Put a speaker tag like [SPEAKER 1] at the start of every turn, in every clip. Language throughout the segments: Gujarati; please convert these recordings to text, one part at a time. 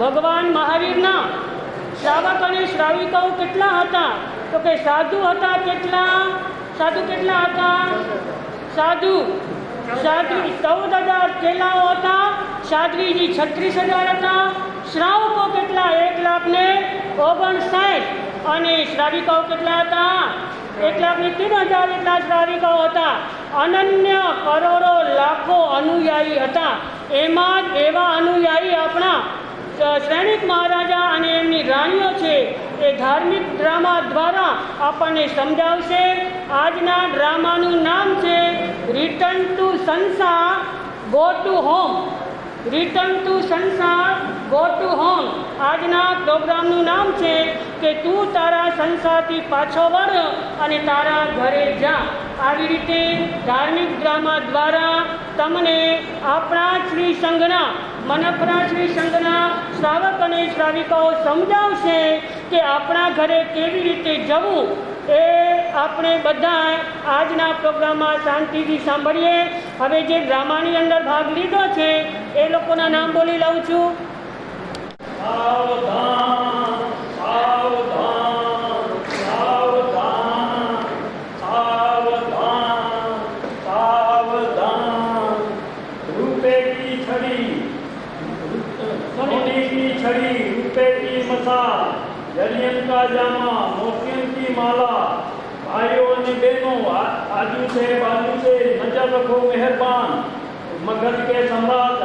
[SPEAKER 1] ભગવાન મહાવીરના શ્રાવક અને શ્રાવિકાઓ કેટલા હતા? તો કે સાધુ હતા કેટલા? સાધુ કેટલા હતા? સાધુ સાધુ ચૌદ હજાર ચેલાઓ હતા, સાધ્વીજી છત્રીસ હજાર હતા, શ્રાવકો કેટલા? એક લાખ ને ઓગણસાઠ. અને શ્રાવિકાઓ કેટલા હતા? એક લાખ ને ત્રણ હજાર એટલા શ્રાવિકાઓ હતા. અનન્ય કરોડો લાખો અનુયાયી હતા. એમાં જ એવા અનુયાયી આપણા શ્રેણિક મહારાજા અને એમની રાણીઓ છે, એ ધાર્મિક ડ્રામા દ્વારા આપણને સમજાવશે. આજના ડ્રામાનું નામ છે રિટર્ન ટુ સંસાર go to home return to સંસાર ગો ટુ હોમ આજના પ્રોગ્રામનું નામ છે કે, તું તારા સંસારથી પાછો વળ અને તારા ઘરે જા. આવી રીતે ધાર્મિક ડ્રામા દ્વારા તમને આપણા શ્રી સંઘના મનપરા શ્રી સંઘના શ્રાવક અને શ્રાવિકાઓ સમજાવશે કે આપણા ઘરે કેવી રીતે જવું એ આપણે બધા આજના પ્રોગ્રામમાં શાંતિથી સાંભળીએ. હવે જે ડ્રામાની અંદર ભાગ લીધો છે, એ લોકોના નામ બોલી લઉં છું.
[SPEAKER 2] સાવધાન સાવધાન. જલિયંકા જામા મોહસિન કી માલા, ભાઈઓ અને બહેનો આજુ છે, બાજુ છે, નજર રખો, મહેરબાન.
[SPEAKER 1] મગજ કે સમ્રાટ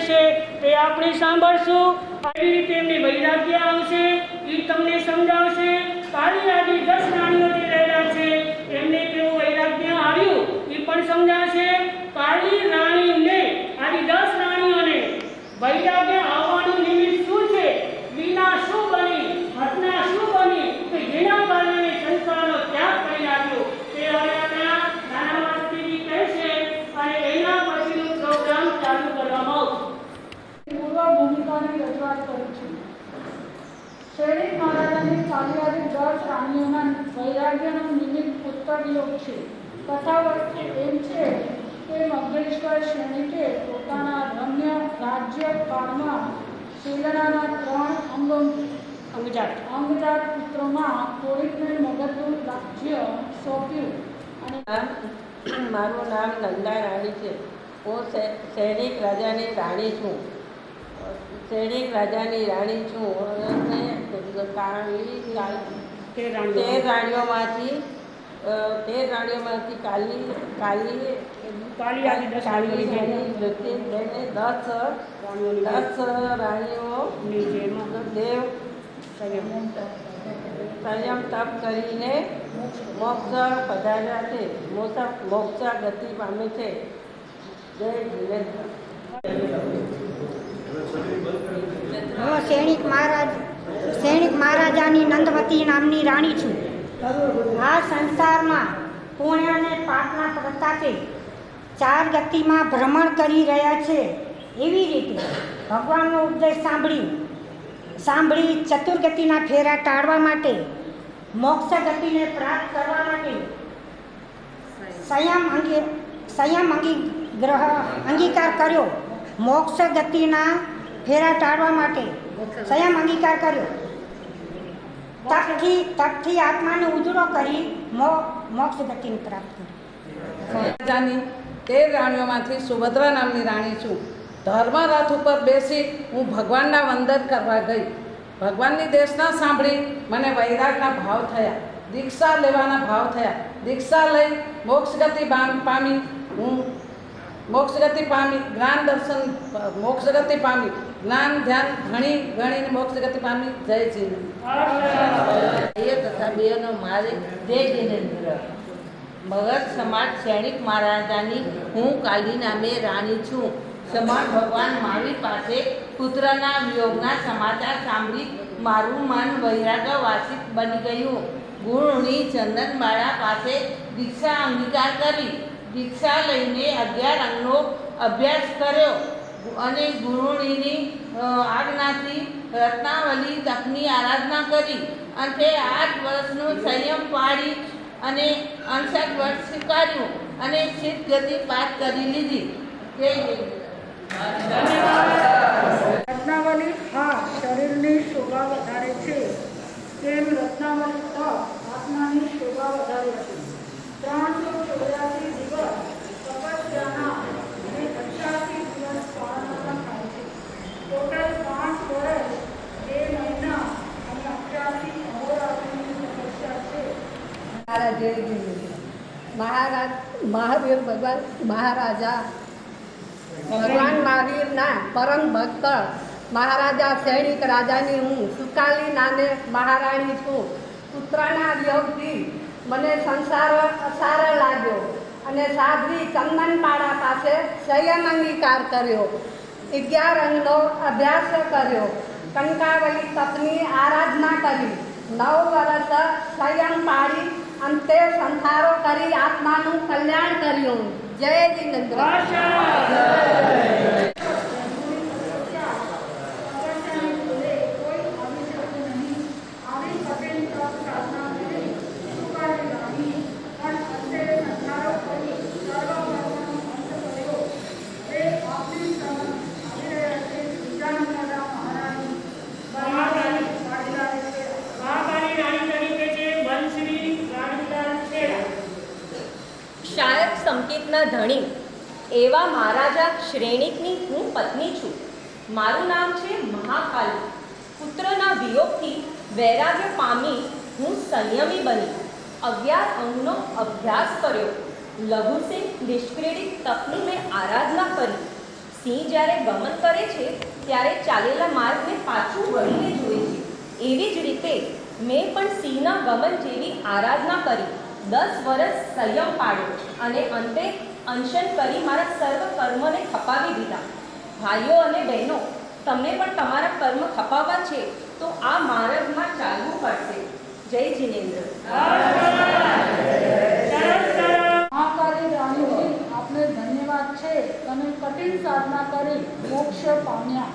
[SPEAKER 1] છે તે આપણે સાંભળશું. આવી રીતે એમની વૈરાગ્ય આવશે એ તમને સમજાવશે. કાળી આદિ દસ પ્રાણીઓથી રહેલા છે. એમને કેવું વૈરાગ્ય આવ્યું એ પણ સમજાશે. કાળી રાણીને, આદિ દસ રાણીઓને વૈરાગ્ય આવવાનું નિમિત્ત શું છે વિના શું બની ઘટના શું બની કે જેના કારણે સંસારનો ત્યાગ કરી નાખ્યો તે હવે આપણા નાના માસ્તીજી કહેશે અને એના પછીનું પ્રોગ્રામ ચાલુ કરવામાં આવશે
[SPEAKER 3] પૂર્વ ભૂમિકાની રજૂઆત કરું છું શ્રેણી મહારાજાની દર પ્રાણીઓના રાણીઓના વૈરાગ્યનો નિમિત્ત ઉત્તરયોગ છે. કથા એમ છે કે મગલેશ્વર શ્રેણિકે પોતાના રમ્ય રાજ્ય કાળમાં શિલનાના ત્રણ અંગ
[SPEAKER 1] અંગજાત.
[SPEAKER 3] અંગજાત પુત્રોમાં કોળીકને મગધનું રાજ્ય સોંપ્યું. અને
[SPEAKER 4] મારું નામ નંદા રાણી છે. હું સૈનિક રાજાની રાણી છું. સૈનિક રાજાની રાણી છું. અને
[SPEAKER 1] તે
[SPEAKER 4] રાણીઓમાંથી તે તેર રાણીઓમાંથી કાલી કાલી
[SPEAKER 1] કાળી આવી દસ રાણીઓ
[SPEAKER 4] કાલી જતી દસ દસ રાણીઓ દેવ
[SPEAKER 1] સંયમ.
[SPEAKER 4] તપ કરીને મોક્ષ પધાર્યા છે. મોક્ષ મોક્ષ ગતિ પામે છે. જય જીનેન્દ્ર
[SPEAKER 5] હું સૈનિક મહારાજ, સૈનિક મહારાજાની નંદવતી નામની રાણી છું. આ સંસારમાં પુણ્ય અને પ્રતાપે ચાર ગતિમાં ભ્રમણ કરી રહ્યા છે. એવી રીતે ભગવાનનો ઉપદેશ સાંભળી સાંભળી ચતુર્ગતિના ફેરા ટાળવા માટે મોક્ષ ગતિને પ્રાપ્ત કરવા માટે સંયમ અંગે, સંયમ અંગી ગ્રહ અંગીકાર કર્યો. મોક્ષ ગતિના ફેરા ટાળવા માટે સંયમ અંગીકાર કર્યો. તપથી તપથી આત્માને ઉજળો કરી મો- મોક્ષ ગતિને પ્રાપ્ત. કરી
[SPEAKER 6] રાજાની તેર રાણીઓમાંથી સુભદ્રા નામની રાણી છું. ધર્મરથ ઉપર બેસી હું ભગવાનના વંદન કરવા ગઈ. ભગવાનની દેશના સાંભળી મને વૈરાગના ભાવ થયા. દીક્ષા લેવાના ભાવ થયા. દીક્ષા લઈ મોક્ષ ગતિ પામી હું મોક્ષગતિ પામી, જ્ઞાન દર્શન, મોક્ષગતિ પામી. જ્ઞાન, ધ્યાન, ઘણી ગણીને મોક્ષગતિ પામી, જય છે
[SPEAKER 4] ભાઈઓ તથા બેનો મારે જય જીનેન્દ્ર સમાજ સૈનિક મહારાજાની હું કાલી નામે રાણી છું. સમાજ ભગવાન મારી પાસે પુત્રના વિયોગના સમાચાર સાંભળી મારું મન વૈરાગવાસિત બની ગયું. ગુણની ચંદનબાળા પાસે દીક્ષા અંગીકાર કરી. દીક્ષા લઈને અગિયાર અંગનો અભ્યાસ કર્યો. અને ગુરુણીની આજ્ઞાથી રત્નાવલી તપની આરાધના કરી. અંતે આઠ વર્ષનો સંયમ પાડી અને અણસઠ વર્ષ સ્વીકાર્યું અને સિદ્ધ ગતિ પાઠ કરી લીધી.
[SPEAKER 3] રત્નાવલી હા, શરીરની શોભા વધારે છે. તેમ રત્નાવલી તપ આત્માની શોભા વધારે છે ત્રણસો ચોર્યાસી દિવસ તપસ્યાના અને અઠ્યાસી દિવસ પાળના થાય છે ટોટલ પાંચ વર્ષ બે મહિના અને અઠ્યાસી અહોરાત્રની તપસ્યા છે
[SPEAKER 7] મહારાજ જય જીનેન્દ્ર મહારાજ મહાવીર ભગવાન મહારાજા. ભગવાન મહાવીરના પરમ ભક્ત. મહારાજા સૈનિક રાજાની હું સુકાલી નાને મહારાણી છું. પુત્રના વિયોગથી મને સંસાર અસાર લાગ્યો અને સાધ્વી ચંદનપાડા પાસે સંયમ અંગીકાર કર્યો. અગિયાર અંગનો અભ્યાસ કર્યો. કંકાવલી તપની આરાધના કરી. નવ વર્ષ સંયમ પાડી અંતે સંસારો કરી આત્માનું કલ્યાણ કર્યું. જય જીનેન્દ્ર
[SPEAKER 3] તપસ્યાની જોડે કોઈ આવી શકે નહીં આવી કઠિન તપ સાધના કરી સુકાળી રાણી પણ અંતે સંસારો કરી સર્વ કર્મનો અંત કર્યો એ આપની સમક્ષ આવી રહ્યા છે વિદ્યાનંદા મહારાણી મહારાણી વાડીલાલ છે
[SPEAKER 1] મહાકાળી રાણી તરીકે છે બંશ્રી રાણીલાલ છેડા
[SPEAKER 8] શાયદ સંકેતના ધણી એવા મહારાજા શ્રેણિકની હું પત્ની છું. મારું નામ છે મહાકાલી. પુત્રના વિયોગથી વૈરાગ્ય પામી હું સંયમી બની. અગિયાર અંગનો અભ્યાસ કર્યો. લઘુસિંહ નિષ્ક્રેડિત તપની મેં આરાધના કરી. સિંહ જ્યારે ગમન કરે છે, ત્યારે ચાલેલા માર્ગને પાછું વળીને જુએ છે. એવી જ રીતે મેં પણ સિંહના ગમન જેવી આરાધના કરી. દસ વર્ષ સંયમ પાડ્યો અને અંતે અનશન કરી મારા સર્વ કર્મને ખપાવી દીધા. ભાઈઓ અને બહેનો તમને પણ તમારા કર્મ ખપાવવા છે તો આ માર્ગમાં ચાલવું પડશે. જય જિનેન્દ્ર.
[SPEAKER 3] આપને ધન્યવાદ છે. તમે કઠિન સાધના કરી મોક્ષ પામ્યા.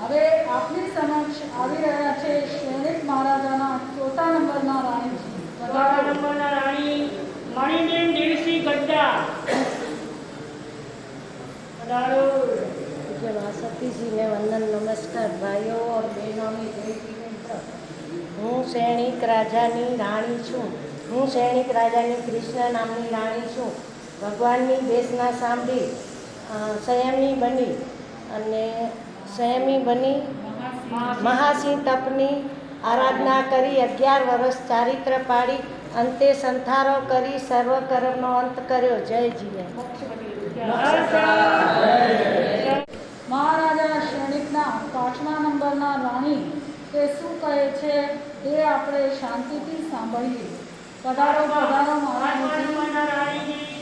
[SPEAKER 3] હવે આપની સમક્ષ આવી રહ્યા છે શ્રેણિક મહારાજાના ચોથા નંબરના રાણીજી.
[SPEAKER 1] ચોથા નંબરના રાણી મણિબેન
[SPEAKER 4] દેવસિંહ ગડ્ડા. સતીજીને વંદન નમસ્કાર. ભાઈઓ ઓર બહેનોની હું શ્રેણિક રાજાની રાણી છું. હું શ્રેણિક રાજાની કૃષ્ણ નામની રાણી છું. ભગવાનની દેશના સાંભળી સંયમી બની અને સંયમી બની મહાસિંહ તપની આરાધના કરી અગિયાર વર્ષ ચારિત્ર પાડી અંતે સંથારો કરી સર્વ કર્મનો અંત કર્યો. જય જીવે
[SPEAKER 3] મહારાજા શ્રેણિકના પાંચમા નંબરના રાણી તે શું કહે છે એ આપણે શાંતિથી સાંભળીએ. પધારો પધારો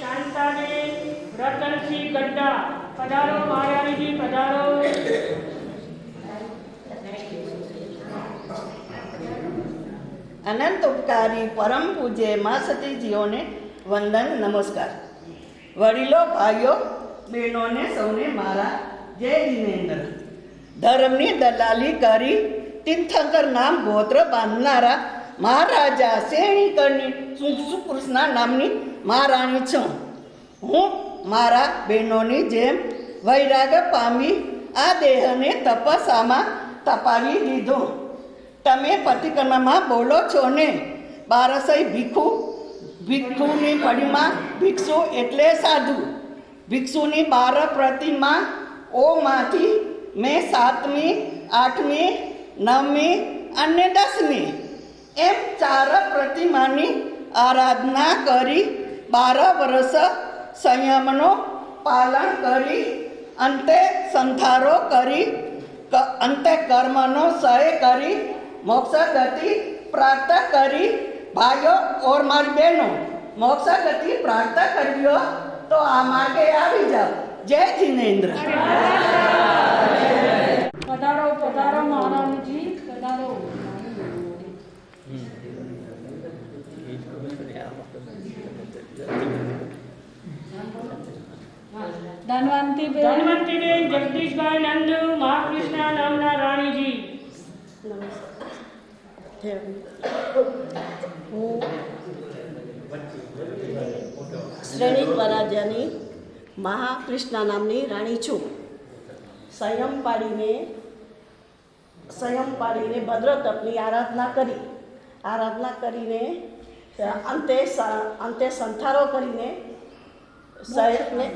[SPEAKER 1] શાંતાબેન રતનસિંહ ગઢડા. પધારો મહારાણીજી પધારો.
[SPEAKER 9] અનંત ઉપકારી પરમ પૂજ્ય મા સતીજીઓને વંદન, નમસ્કાર. વડીલો, ભાઈઓ, બહેનોને સૌને મારા જય જિનેન્દ્ર ધર્મની દલાલી કરી તીર્થંકર નામ ગોત્ર બાંધનારા મહારાજા શ્રેણીકરની સુકૃષ્ણા નામની મહારાણી છું. હું મારા બહેનોની જેમ વૈરાગ પામી આ દેહને તપસામાં તપાવી દીધો તમે પ્રતિક્રમામાં બોલો છો ને? બારસઈ ભીખુ ભિક્ષુની પડીમાં ભિક્ષુ એટલે સાધુ. ભિક્ષુની બાર પ્રતિમા ઓમાંથી મેં સાતમી, આઠમી, નવમી અને દસમી. એમ ચાર પ્રતિમાની આરાધના કરી બાર વર્ષ સંયમનો પાલન કરી, અંતે સંથારો કરી અંતે કર્મનો સય કરી મોક્ષ ગતિ પ્રાપ્ત કરી ભાઈઓ ઓર મારી બહેનો મોક્ષ ગતિ પ્રાપ્ત કરવી હોય તો આ માર્ગે આવી જાઓ જય જિનેન્દ્ર
[SPEAKER 3] પધારો પધારો મહારાણીજી પધારો ધનવંતી બેન
[SPEAKER 1] ધનવંતીબેન જગદીશભાઈ નંદુ મહાકૃષ્ણ નામના રાણીજી
[SPEAKER 9] શ્રેણી પરાજ્યની મહાકૃષ્ણ નામની રાણી છું. સંયમ પાડીને સંયમ પાડીને ભદ્રતપની આરાધના કરી. આરાધના કરીને અંતે અંતે સંથારો કરીને સહયોગને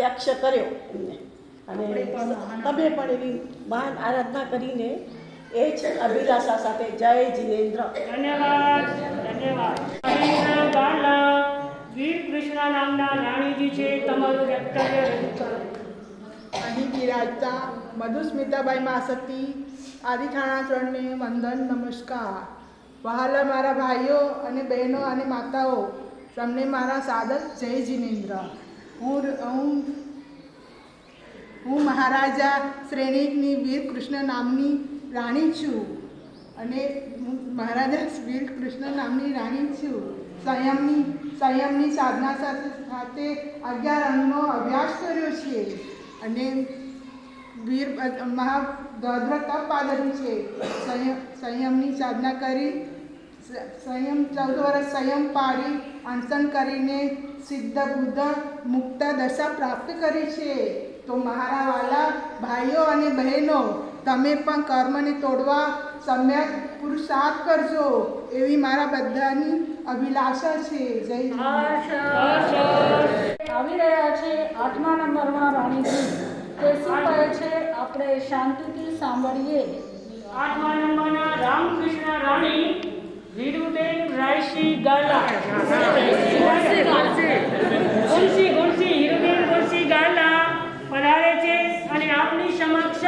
[SPEAKER 9] યક્ષ કર્યો એમને. અને તમે પણ એવી મહાન આરાધના કરીને એ જ અભિલાષા સાથે જય જીનેન્દ્ર.
[SPEAKER 1] ધન્યવાદ ધન્યવાદ. વીર કૃષ્ણ નામના રાણીજી છે તમારું વક્તવ્ય રજૂ કરો.
[SPEAKER 10] અહીં બિરાજતા મધુસ્મિતાબાઈ માસતી આદિઠાણા ત્રણને વંદન નમસ્કાર. વહાલા મારા ભાઈઓ અને બહેનો અને માતાઓ તમને મારા સાદર જય જીનેન્દ્ર. હું હું હું મહારાજા શ્રેણીકની વીર કૃષ્ણ નામની રાણી છું. અને હું મહારાજા વીર કૃષ્ણ નામની રાણી છું. સંયમની સંયમની સાધના સાથે સાથે અગિયાર અંગનો અભ્યાસ કર્યો છે. અને વીર મહા દોધ્ર તપ પાદરી છે. સંયમ સંયમની સાધના કરી સંયમ, ચૌદ વર્ષ સંયમ પાડી, અનશન કરીને સિદ્ધ બુદ્ધ મુક્ત દશા પ્રાપ્ત કરી છે. તો મારા વાલા ભાઈઓ અને બહેનો તમે પણ કર્મને તોડવા સમ્યક પુરુષાર્થ કરજો. એવી મારા બધાની અભિલાષા છે. જય.
[SPEAKER 3] આવી રહ્યા છે આઠમા નંબરમાં રાણીજી. તે શું કહે છે? આપણે શાંતિથી સાંભળીએ.
[SPEAKER 1] આઠમા નંબરના રામકૃષ્ણ રાણી વિરુદેન રાયશ્રી ગાલા. ગુણસી ગુણસી હિરુદેન ગુણસી ગાલા. પધારે છે અને આપની સમક્ષ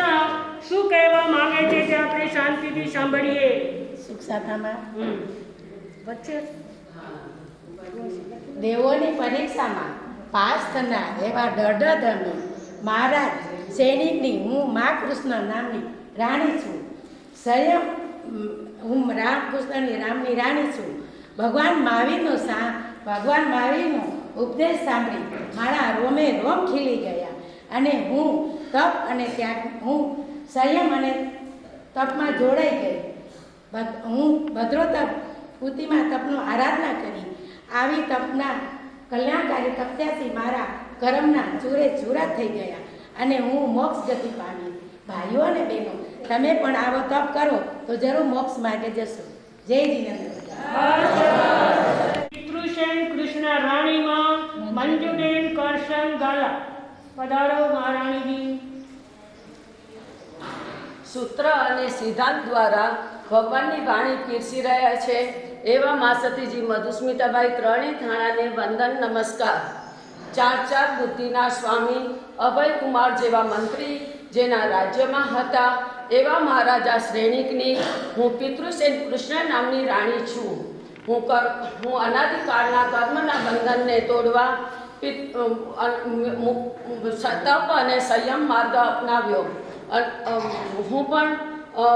[SPEAKER 1] શું કહેવા માંગે છે તે આપણે શાંતિથી સાંભળીએ.
[SPEAKER 4] સુખસાથામાં
[SPEAKER 1] હમ.
[SPEAKER 3] વચ્ચે.
[SPEAKER 11] દેવોની પરીક્ષામાં પાસ થનાર એવા દઢધમી મહારાજ સૈનિકની હું મા કૃષ્ણ નામની રાણી છું. સંયમ હું રામકૃષ્ણની રામની રાણી છું. ભગવાન મહાવીરનો સા ભગવાન મહાવીરનો ઉપદેશ સાંભળી મારા રોમે રોમ ખીલી ગયા અને હું તપ અને ત્યાગ હું સંયમ અને તપમાં જોડાઈ ગઈ. હું ભદ્રો તપ પૂતિમાં તપનો આરાધના કરી. આવી તપના કલ્યાણકારી તપસ્યાથી મારા કર્મના ચૂરે ચૂરા થઈ ગયા અને હું મોક્ષ ગતિ પામી. ભાઈઓ અને બહેનો તમે પણ આવો તપ કરો તો જરૂર મોક્ષ માટે જશો. જય જીનેન્દ્ર
[SPEAKER 1] પિતૃસેન કૃષ્ણ. રાણીમાં મંજુબેન કરશન ગાલા. પધારો મહારાણીજી.
[SPEAKER 12] સૂત્ર અને સિદ્ધાંત દ્વારા ભગવાનની વાણી પીરસી રહ્યા છે. એવા મા સતીજી મધુસ્મિતાભાઈ ત્રણેય થાણાને વંદન નમસ્કાર. ચાર ચાર બુદ્ધિના સ્વામી અભયકુમાર જેવા મંત્રી જેના રાજ્યમાં હતા. એવા મહારાજા શ્રેણીકની હું પિતૃસેન કૃષ્ણ નામની રાણી છું. હું કર, હું અનાદિકાળના કર્મના બંધનને તોડવા તપ અને સંયમ માર્ગ અપનાવ્યો. હું પણ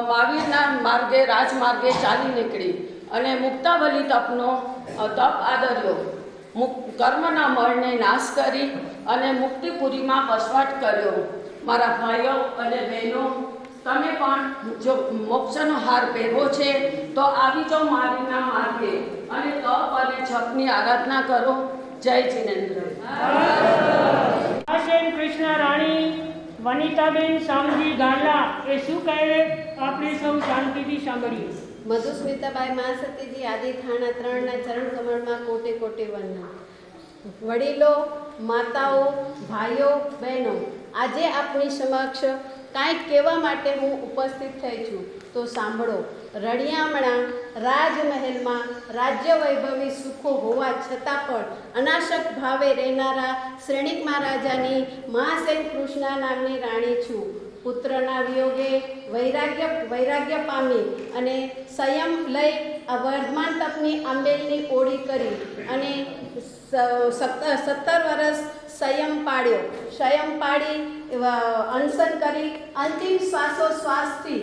[SPEAKER 12] મહાવીરના માર્ગે, રાજમાર્ગે ચાલી નીકળી અને મુક્તાવલી તપનો તપ આદર્યો. કર્મના મળને નાશ કરી અને મુક્તિપુરીમાં વસવાટ કર્યો. મારા ભાઈઓ અને બહેનો, તમે પણ જો મોક્ષનો હાર પહેરવો છે, તો આવી જાઓ મારીના માર્ગે અને તપ અને જપની આરાધના કરો. જય જિનેન્દ્ર.
[SPEAKER 1] કૃષ્ણ રાણી. વનિતાબેન શામજી ગાંડા, એ શું કહે આપણે સૌ શાંતિથી સાંભળીએ.
[SPEAKER 13] મધુસ્મિતાબાઈ મા સતીજી આદિ થાણા ત્રણના ચરણ કમળમાં કોટે કોટે વંદન. વડીલો, માતાઓ, ભાઈઓ, બહેનો, આજે આપની સમક્ષ કાંઈક કહેવા માટે હું ઉપસ્થિત થઈ છું. તો સાંભળો. રળિયામણા રાજમહેલમાં રાજ્ય વૈભવી સુખો હોવા છતાં પણ અનાશક ભાવે રહેનારા શ્રેણિક મહારાજાની મહાસેન કૃષ્ણા નામની રાણી છું. પુત્રના વિયોગે વૈરાગ્ય વૈરાગ્ય પામી અને સંયમ લઈ આ વર્ધમાન તપની આંબેલની ઓળી કરી અને સત્તર વર્ષ સંયમ પાડ્યો સંયમ પાડી અનશન કરી અંતિમ શ્વાસો શ્વાસથી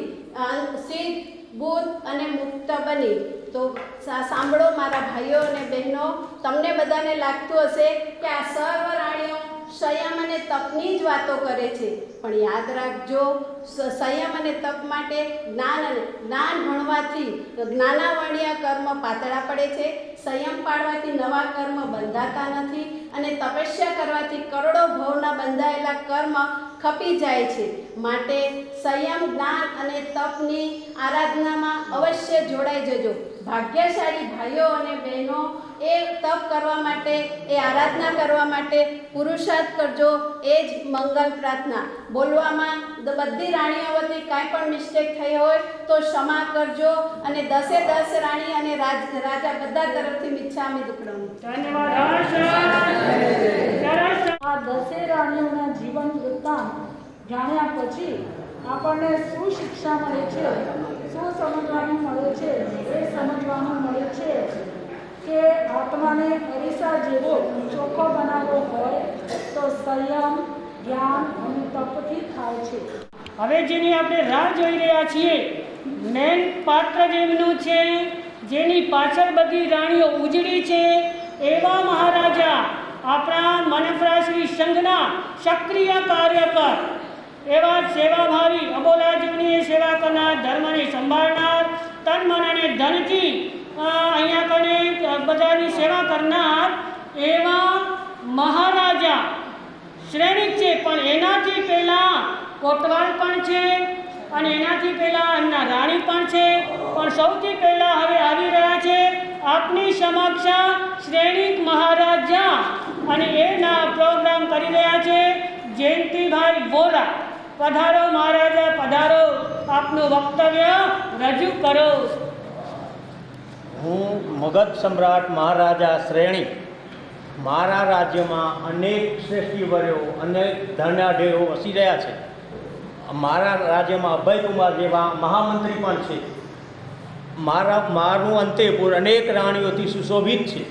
[SPEAKER 13] સિદ્ધ બુદ્ધ અને મુક્ત બની. તો સાંભળો મારા ભાઈઓ અને બહેનો, તમને બધાને લાગતું હશે કે આ સર્વ રાણીઓ સંયમ અને તપની જ વાતો કરે છે. પણ યાદ રાખજો સંયમ અને તપ માટે જ્ઞાન અને જ્ઞાન ભણવાથી જ્ઞાનાવર્ણીય કર્મ પાતળા પડે છે. સંયમ પાડવાથી નવા કર્મ બંધાતા નથી અને તપસ્યા કરવાથી કરોડો ભવના બંધાયેલા કર્મ ખપી જાય છે. માટે સંયમ જ્ઞાન અને તપની આરાધનામાં અવશ્ય જોડાઈ જજો. ભાગ્યશાળી ભાઈઓ અને બહેનો એ તપ કરવા માટે એ આરાધના કરવા માટે પુરુષાર્થ કરજો. એ જ મંગલ પ્રાર્થના. બોલવામાં બધી રાણીઓ વતી કાંઈ પણ મિસ્ટેક થઈ હોય તો ક્ષમા કરજો અને દસે દસ રાણી અને રાજ રાજા બધા તરફથી મિચ્છામી દુકડમ.
[SPEAKER 1] ધન્યવાદ.
[SPEAKER 3] આ દસે રાણીઓના જીવન વૃત્તાંત જાણ્યા પછી આપણને શું શિક્ષા મળે છે શું સમજવાનું મળે છે એ સમજવાનું મળે છે? કે આત્માને અરીસા જેવો ચોખ્ખો બનાવવો હોય, તો સંયમ જ્ઞાન અને તપથી થાય છે.
[SPEAKER 1] હવે જેની આપણે રાહ જોઈ રહ્યા છીએ, મેન પાત્ર જેમનું છે, જેની પાછળ બધી રાણીઓ ઉજળી છે, એવા મહારાજા આપણા મનફરાશ્રી સંઘના સક્રિય કાર્યકર. એવા સેવાભાવી અબોલાજીવની સેવા કરનાર, ધર્મને સંભાળનાર, તન મન અને ધનથી અહીંયા કણે બધાની સેવા કરનાર એવા મહારાજા શ્રેણિક છે, પણ એનાથી પહેલાં કોટવાલ પણ છે અને એનાથી પહેલાં એમના રાણી પણ છે, પણ સૌથી પહેલાં હવે આવી રહ્યા છે આપની સમક્ષ શ્રેણિક મહારાજા અને એના પ્રોગ્રામ કરી રહ્યા છે જયંતિભાઈ વોરા. પધારો મહારાજા, પધારો. આપનું વક્તવ્ય રજૂ કરો.
[SPEAKER 14] હું મગધ સમ્રાટ મહારાજા શ્રેણી. મારા રાજ્યમાં અનેક શ્રેષ્ઠીવર્યો અનેક ધનાઢ્યો વસી રહ્યા છે. મારા રાજ્યમાં અભયકુમાર જેવા મહામંત્રી પણ છે. મારા, મારું અંતેપુર અનેક રાણીઓથી સુશોભિત છે.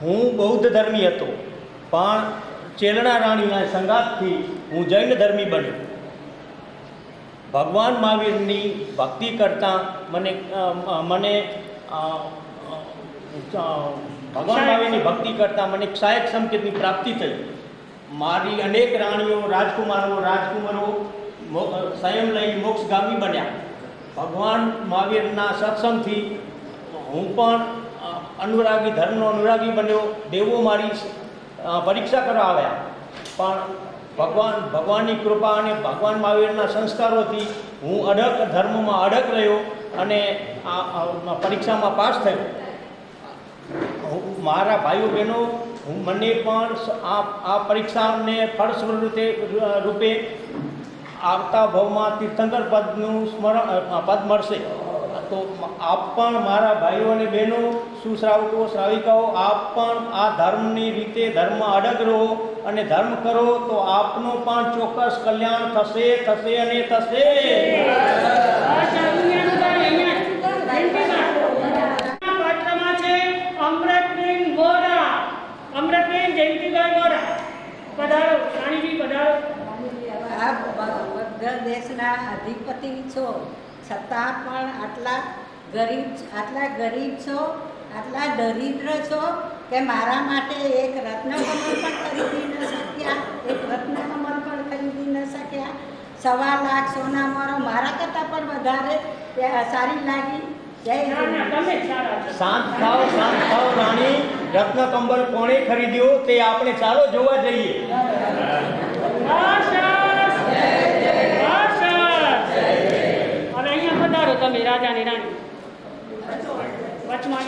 [SPEAKER 14] હું બૌદ્ધ ધર્મી હતો, પણ ચેલણા રાણીના સંગાતથી હું જૈન ધર્મી બન્યો. ભગવાન મહાવીરની ભક્તિ કરતાં મને મને ભગવાન મહાવીરની ભક્તિ કરતાં મને ક્ષાયક સંકેતની પ્રાપ્તિ થઈ. મારી અનેક રાણીઓ, રાજકુમારો રાજકુમારો સંયમ લઈ મોક્ષગામી બન્યા. ભગવાન મહાવીરના સત્સંગથી હું પણ અનુરાગી ધર્મનો અનુરાગી બન્યો. દેવો મારી પરીક્ષા કરવા આવ્યા. પણ ભગવાન, ભગવાનની કૃપા અને ભગવાન મહાવીરના સંસ્કારોથી હું અડગ ધર્મમાં અડગ રહ્યો. અને આ પરીક્ષામાં પાસ થયો. મારા ભાઈઓ બહેનો, હું મને પણ આ આ પરીક્ષાને ફળસ્વરૂપે રૂપે આવતા ભાવમાં તીર્થંકર પદનું સ્મરણ પદ મળશે. તો આપ પણ મારા ભાઈઓ અને બહેનો, સુશ્રાવકો, શ્રાવિકાઓ, આપ પણ આ ધર્મની રીતે ધર્મ અડગ રહો અને ધર્મ કરો, તો આપનું પણ ચોક્કસ કલ્યાણ થશે થશે અને થશે.
[SPEAKER 1] પાત્રમાં છે અમૃતબેન વોરા. અમૃતબેન જયંતિભાઈ વોરા.
[SPEAKER 11] દેશના અધિપતિ છો. છતાં પણ આટલા ગરીબ આટલા ગરીબ છો, આટલા દરિદ્ર છો કે મારા માટે એક રત્નકમળ પણ ખરીદી ન શક્યા. એક રત્નકમલ પણ ખરીદી ન શક્યા. સવા લાખ સોના મારો મારા કરતાં પણ વધારે. સારી લાગી. જય
[SPEAKER 1] ના ના તમે જ સારા છો.
[SPEAKER 14] શાંત થાવ શાંત થાવ રાણી રત્ન કંબલ કોણે ખરીદ્યો? તે આપણે ચાલો જોવા જઈએ.
[SPEAKER 1] અને અહીંયા પધારો તમે રાજાની રાણી. વચમાં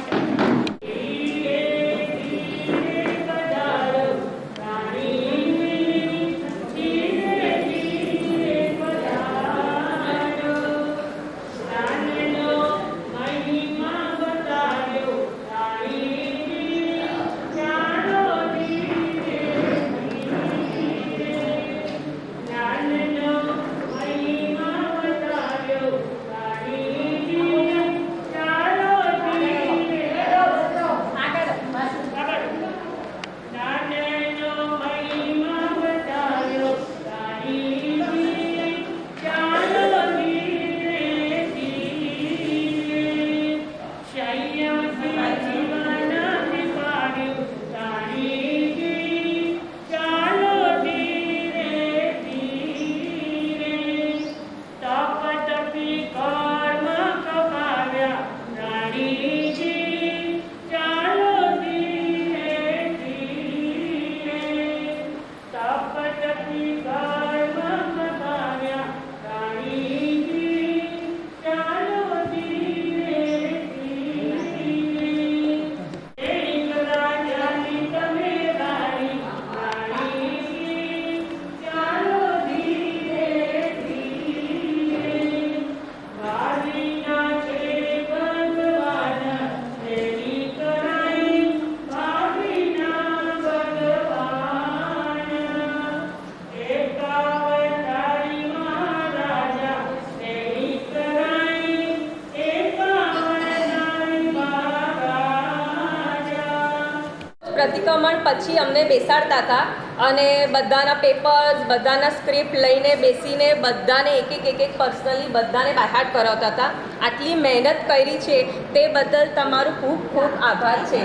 [SPEAKER 8] પ્રતિક્રમણ પછી અમને બેસાડતા હતા અને બધાના પેપર્સ બધાના સ્ક્રિપ્ટ લઈને બેસીને બધાને એક એક એક એક પર્સનલી બધાને બાહાટ કરાવતા હતા. આટલી મહેનત કરી છે તે બદલ તમારું ખૂબ ખૂબ આભાર છે.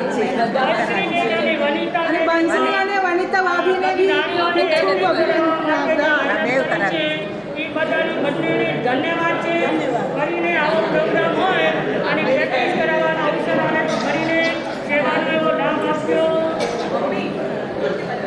[SPEAKER 1] ધન્યવાદ છે. કરીને આવો પ્રોગ્રામ હોય અને પ્રેક્ટિસ કરાવવાનો અવસર મને કરીને સેવાનો એવો નામ આપ્યો.
[SPEAKER 8] બોલો